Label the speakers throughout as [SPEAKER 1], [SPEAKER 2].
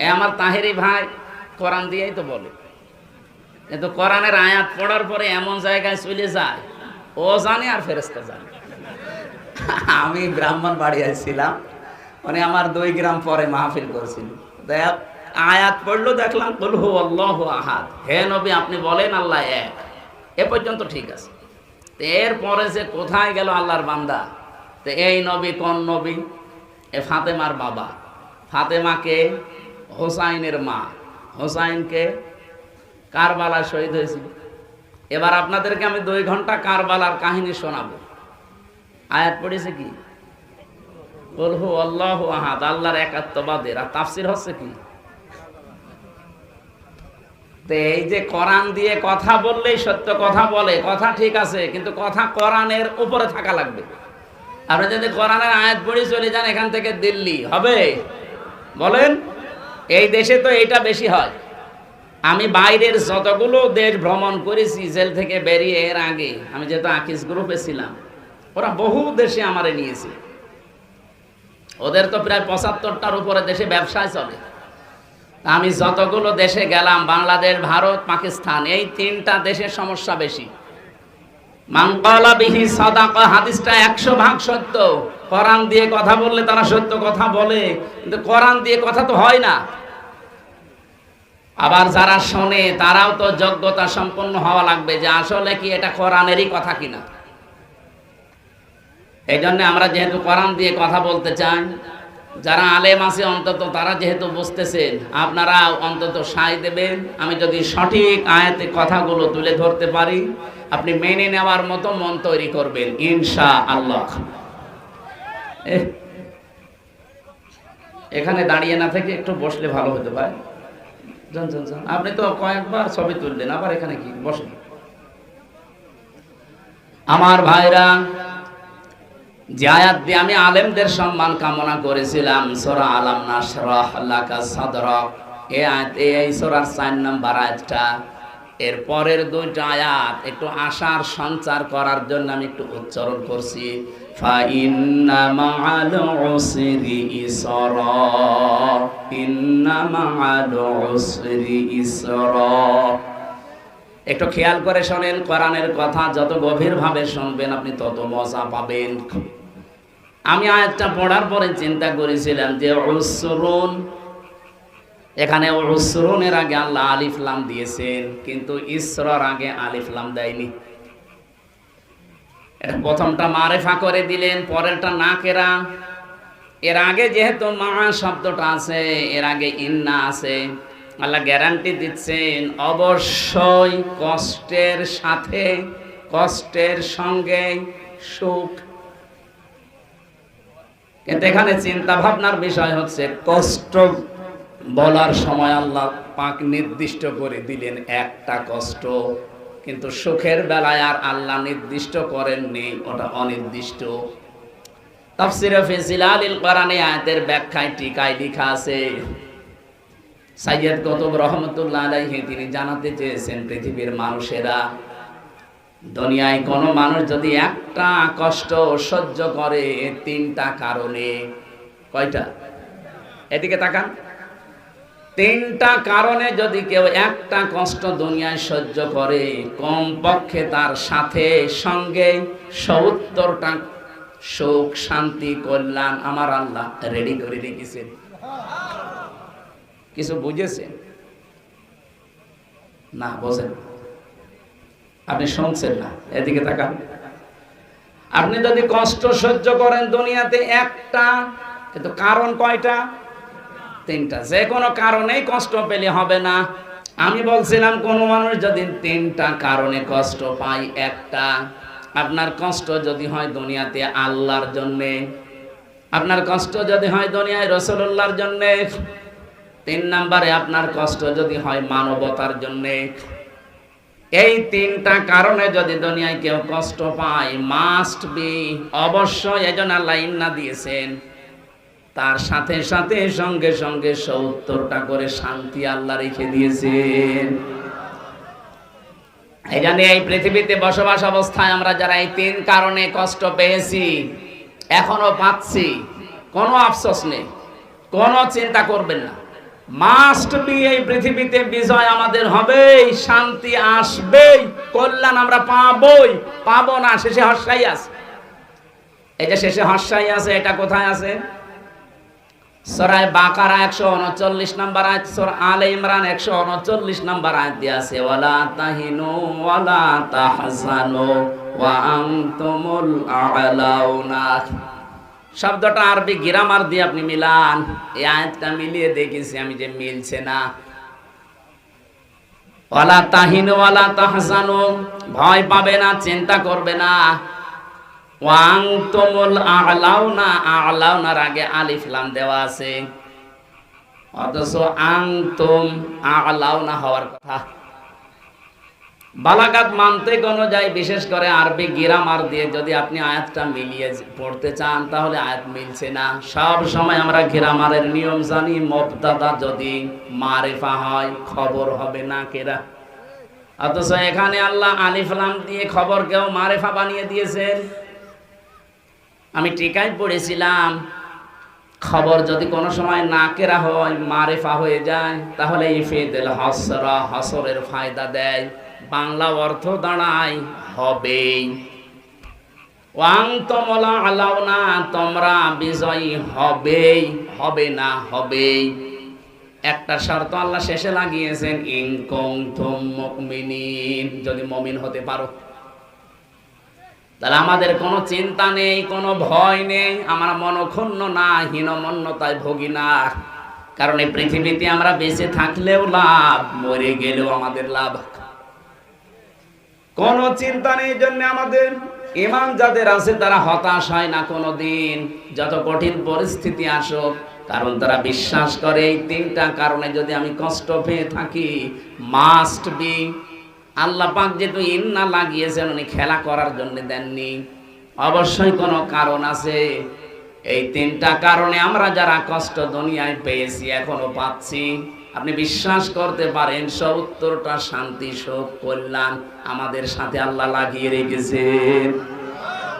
[SPEAKER 1] এ আমার তাহেরি ভাই কোরআন দিয়েই তো বলে। কিন্তু কোরআনের আয়াত পড়ার পরে এমন জায়গায় চলে যায়, ও জানে আর ফেরেস্তা জানে। আমি ব্রাহ্মণ বাড়ি আসছিলাম মানে আমার দুই গ্রাম পরে মাহফিল করেছিল দেখ, আয়াত পড়ল, দেখলাম বলহু আল্লাহ আহাদ। হে নবী, আপনি বলেন আল্লাহ এক। এ পর্যন্ত ঠিক আছে। এরপরে যে কোথায় গেল আল্লাহর বান্দা? তো এই নবী কোন নবী? এ ফাতেমার বাবা। ফাতেমাকে হোসাইনের মা। হোসাইনকে কারবালা শহীদ হয়েছিল এবার আপনাদেরকে আমি দুই ঘণ্টা কারবালার কাহিনী শোনাবো। আয়াত পড়েছে কি? বলহু আল্লাহ আহাদ, আল্লাহর একাত্মবাদের। আর তাফসির হচ্ছে কি? এই যে কোরআন দিয়ে কথা বললেই সত্য কথা বলে, কথা ঠিক আছে, কিন্তু কথা কোরআনের উপরে থাকা লাগবে। আপনি যদি কোরআনের আয়াত পড়ে চলে যান এখান থেকে দিল্লি, হবে? বলেন? এই দেশে তো এটা বেশি হয়। আমি বাইরের যতগুলো দেশ ভ্রমণ করেছি, জেল থেকে বেরিয়ে এর আগে, আমি যেহেতু আকিস গ্রুপে ছিলাম, ওরা বহু দেশে আমারে নিয়েছে। ওদের তো প্রায় পঁচাত্তরটার উপরে দেশে ব্যবসায় চলে। আমি যতগুলো দেশে গেলাম, বাংলাদেশ, ভারত, পাকিস্তান, এই তিনটা দেশের সমস্যা বেশি। মাংকলা বিহি সাদাকা, হাদিসটা একশো ভাগ সত্য। কোরআন দিয়ে কথা বললে তারা সত্য কথা বলে, কিন্তু কোরআন দিয়ে কথা তো হয় না। আবার যারা শোনে, তারাও তো যোগ্যতা সম্পন্ন হওয়া লাগবে যে আসলে কি এটা কোরআনেরই কথা কিনা। এই জন্য আমরা যেহেতু কোরআন দিয়ে কথা বলতে চাই যারা আলেম আছে অন্তত তারা যেহেতু বুঝতেছেন, আপনারা অন্তত সাই দেবেন। আমি যদি সঠিক আয়াতে কথাগুলো তুলে ধরতে পারি, আপনি মেনে নেওয়ার মতো মন তৈরি করবেন ইনশা আল্লাহ এখানে দাঁড়িয়ে না থেকে একটু বসলে ভালো হতে পারে। আপনি তো কয়েকবার ছবি তুললেন, আবার এখানে কি? বসেন। আমার ভাইরা যে আয়াত দিয়ে আমি আলেমদের সম্মান কামনা করেছিলাম, সোরা আলাম লাকা সাদরক এই সোরার চার নাম্বার আয়াতটা। এর পরের দুইটা আয়াত একটু আশার সঞ্চার করার জন্য আমি একটু উচ্চারণ করছি। একটু খেয়াল করে শোনেন, কোরআনের কথা যত গভীরভাবে শুনবেন আপনি তত মজা পাবেন। আমি আয়াতটা পড়ার পরে চিন্তা করেছিলাম যে উসরুন, এখানে উসরুনের আগে আল্লাহ আলিফলাম দিয়েছেন, কিন্তু ইসরার আগে আলিফলাম দেয়নি। প্রথমটা মারেফা করে দিলেন, পরেরটা না কেরা। এর আগে যেহেতু মা শব্দটা আছে, এর আগে ইন্না আছে, আল্লাহ গ্যারান্টি দিচ্ছেন, অবশ্যই কষ্টের সাথে, কষ্টের সঙ্গে সুখ কিন্তু এখানে চিন্তা ভাবনার বিষয় হচ্ছে, কষ্ট বলার সময় আল্লাহ পাক নির্দিষ্ট করে দিলেন একটা কষ্ট। কিন্তু সুখের বেলায় আর আল্লাহ নির্দিষ্ট করেননি, ওটা অনির্দিষ্ট। তাফসিরে ফিজিলালিল কোরআনে আয়াতের ব্যাখ্যায় টিকায় লেখা আছে কতব রহমতুল্লাহ আলাইহি তিনি জানাতে চেয়েছেন পৃথিবীর মানুষেরা দুনিয়ায় কোনো মানুষ যদি একটা কষ্ট সহ্য করে তিনটা কারণে, কয়টা? এদিকে তাকান। তিনটা কারণে যদি কেউ একটা কষ্ট দুনিয়ায় সহ্য করে, কমপক্ষে তার সাথে, সঙ্গে সত্তরটা সুখ, শান্তি, কল্যাণ আমার আল্লাহ রেডি করে রেখেছেন। কিছু বুঝেছেন? না, বোঝেন। আপনি শুনছেন না, এদিকে তাকান। আপনি যদি কষ্ট সহ্য করেন দুনিয়াতে একটা, কিন্তু কারণ কয়টা? তিনটা। যে কোনো কারণেই কষ্ট পেলে হবে না। আমি বলছিলাম, কোনো মানুষ যদি তিনটা কারণে কষ্ট পায়, একটা। আপনার কষ্ট যদি হয় দুনিয়াতে আল্লাহর জন্যে। আপনার কষ্ট যদি হয় দুনিয়ায় রসুল্লাহর জন্যে। তিন নম্বরে আপনার কষ্ট যদি হয় মানবতার জন্যে। এই তিনটা কারণে যদি দুনিয়ায় কেউ কষ্ট পায় মাস্ট বি অবশ্যই এজন আল্লাহ ইন্না দিয়েছেন। তার সাথে সাথে সঙ্গে সঙ্গে সত্তরটা করে শান্তি আল্লাহ রেখে দিয়েছেন। এই জন্য এই পৃথিবীতে বসবাস অবস্থায় আমরা যারা এই তিন কারণে কষ্ট পেয়েছি, এখনও পাচ্ছি, কোনো আফসোস নেই, কোনো চিন্তা করবেন না। মাস্ট বি এই পৃথিবীতে বিজয় আমাদের হবেই, শান্তি আসবেই, কল্যাণ আমরা পাবই। পাবো না, শেষে হর্ষাই আছে। এটা শেষে হর্ষাই আছে, এটা কোথায় আছে? সরায় বাকারা একশো উনচল্লিশ নাম্বার সর আলে ইমরান একশো উনচল্লিশ নাম্বার আয়াত দিয়ে আছে তাহিনু ওয়া শব্দটা আরবি গ্রামার দিয়ে আপনি মিলান। এই আয়াতটা মিলিয়ে দেখেছি আমি যে মিলছে না। ওয়ালা তাহিনু ওয়ালা তাহজানু, ভয় পাবে না, চিন্তা করবে না। ওয়াং তোমল আলাউনা, আলাউনার আগে আলিফ লাম দেওয়া আছে। অথচ আং তোম আলাউনা হওয়ার কথা। বালাগাত মানতে অনুযায়ী বিশেষ করে আরবি গিরামার দিয়ে যদি আপনি আয়াতটা মিলিয়ে পড়তে চান, তাহলে আয়াত মিলছে না। সব সময় আমরা গিরামারের নিয়ম জানি মবদাদা যদি মারেফা হয়, খবর হবে না কেরা? অথচ এখানে আল্লাহ আলিফলাম দিয়ে খবর কেউ মারেফা বানিয়ে দিয়েছেন। আমি টিকায় পড়েছিলাম, খবর যদি কোনো সময় না কেরা হয়, মারেফা হয়ে যায়, তাহলে ইফেদেল হসরা, হসরের ফায়দা দেয়। বাংলা অর্থ দাঁড়ায় না তোমরা বিজয়ী হবেই। হবে না হবেই। একটা শর্ত আল্লাহ শেষে লাগিয়েছেন মুমিনিন। যদি মমিন হতে পারো। তাহলে আমাদের কোনো চিন্তা নেই, কোনো ভয় নেই। আমার মনক্ষুণ্ণ না, হীনমন্যতায় ভোগী না কারণ এই পৃথিবীতে আমরা বেঁচে থাকলেও লাভ, মরে গেলেও আমাদের লাভ। কোনো চিন্তা নেই জন্য আমাদের ইমান যাদের আছে তারা হতাশ হয় না কোনো দিন যত কঠিন পরিস্থিতি আসুক, কারণ তারা বিশ্বাস করে এই তিনটা কারণে যদি আমি কষ্ট পেয়ে থাকি মাস্ট বি আল্লাহ পাক যেহেতু ইন্না লাগিয়েছেন, উনি খেলা করার জন্য দেননি। অবশ্যই কোনো কারণ আছে। এই তিনটা কারণে আমরা যারা কষ্ট দুনিয়ায় পেয়েছি, এখনও পাচ্ছি। আপনি বিশ্বাস করতে পারেন, সত্তরটা শান্তি সুখ কল্যাণ আমাদের সাথে আল্লাহ লাগিয়ে রেখেছেন।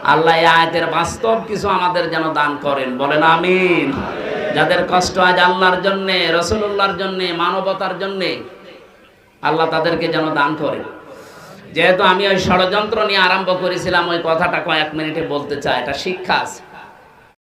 [SPEAKER 1] আল্লাহ আয়াতের বাস্তব কিছু আমাদের যেন দান করেন। বলেন আমিন। যাদের কষ্ট আজ আল্লাহর জন্যে রসুল্লাহর জন্যে, মানবতার জন্যে, আল্লাহ তাদেরকে যেন দান করে যেহেতু আমি ওই ষড়যন্ত্র নিয়ে আরম্ভ করেছিলাম, ওই কথাটা কয়েক মিনিটে বলতে চাই, এটা শিক্ষা আছে।